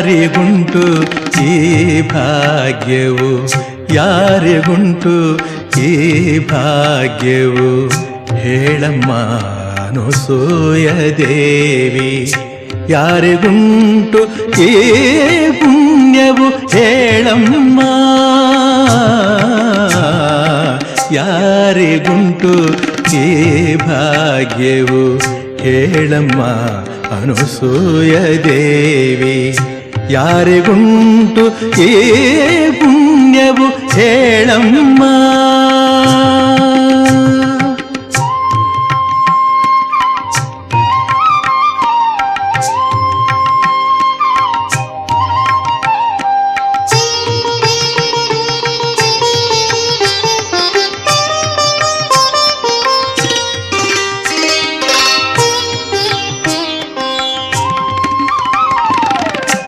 ಯಾರಿಗುಂಟು ಈ ಭಾಗ್ಯವು? ಯಾರಿಗುಂಟು ಈ ಭಾಗ್ಯವು? ಹೇಳಮ್ಮ ಅನುಸೂಯ ದೇವಿ ಯಾರಿಗುಂಟು ಈ ಪುಣ್ಯವು? ಹೇಳಮ್ಮ. ಯಾರಿಗುಂಟು ಈ ಭಾಗ್ಯವು? ಹೇಳಮ್ಮ ಅನುಸೂಯ ದೇವಿ ಯಾರಿಗುಂಟು ಈ ಪುಣ್ಯವು ಹೇಳಮ್ಮ